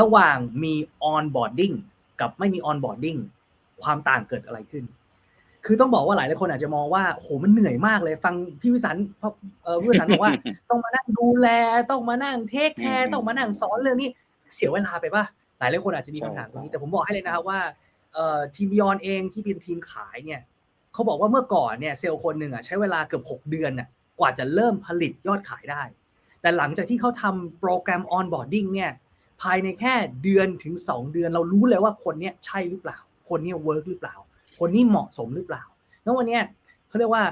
ระหว่างมี onboarding กับไม่มี onboarding ความต่างเกิดอะไรขึ้น คือต้องบอกว่าหลายหลายคนอาจจะมองว่าโหมันเหนื่อยมากเลย ฟังพี่วิสันเอ่อพี่วิสันบอกว่าต้องมานั่งดูแล ต้องมานั่งเทคแคอืร์มต้องมานั่งสอนเรื่องนี้เสียเวลาไปป่ะหลายหลายคนอาจจะมีคำถามตรงนี้แต่ผมบอกให้เลยนะครับว่าเอ่อทีมยอนเองที่เป็นทีมขายเนี่ยเขาบอกว่าเมื่อก่อนเนี่ยเซลล์คนหนึ่งอะใช้เวลาเกือบ 6 เดือนน่ะกว่าจะเริ่มผลิตยอดขายได้ แต่หลังจากที่เขาทำโปรแกรมออนบอร์ดิ้งเนี่ย ภายในแค่เดือนถึง 2 เดือนเรารู้เลยว่าคนเนี้ยใช่หรือเปล่า คนเนี้เวิร์กหรือเปล่า คนนี้เหมาะสมหรือเปล่า แล้ววันเนี้ยเขาเรียกว่า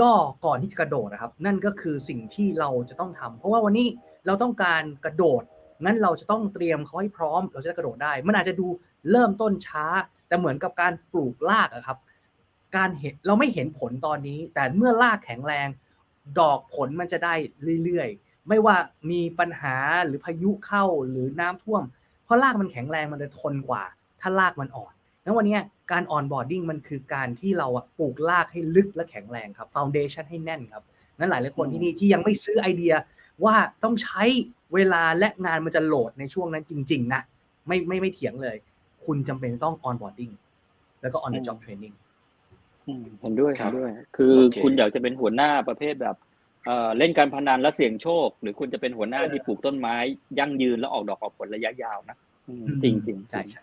ย่อก่อนที่จะกระโดดนะครับ นั่นก็คือสิ่งที่เราจะต้องทำเพราะว่าวันนี้เราต้องการกระโดดงั้นเราจะต้องเตรียมเขาให้พร้อม เราจะได้กระโดดได้ มันอาจจะดูเริ่มต้นช้า แต่เหมือนกับการปลูกรากอะครับ การเห็นเราไม่เห็นผลตอนนี้ แต่เมื่อรากแข็งแรง ดอกผลมันจะได้เรื่อยๆ ไม่ว่ามีปัญหาหรือพายุเข้าหรือน้ำท่วม เพราะรากมันแข็งแรงมันจะทนกว่า ถ้ารากมันอ่อนงั้นวันเนี้ยการออนบอร์ดิ้งมันคือการที่เราอะปลูกรากให้ลึกและแข็งแรงครับฟ u n เดชันให้แน่นครับงั้นหลายหลายๆคนที่นี่ที่ยังไม่ซื้อไอเดียว่าต้องใช้เวลาและงานมันจะโหลดในช่วงนั้นจริง ๆ นะ ไม่ไม่ไม่เถียงเลย คุณจำเป็นต้อง onboarding แล้วก็ on the job training อืมเห็นด้วยครัเห็บนด้วยคือโอเคคุณอยากจะเป็นหัวหน้าประเภทแบบ เอ่อเล่นการพนันและเสี่ยงโชค หรือคุณจะเป็นหัวหน้าที่ปลูกต้นไม้ยั่งยืนแล้วออกดอกออกผลระยะยาวนะอืมจริงจริงๆใช่ใช่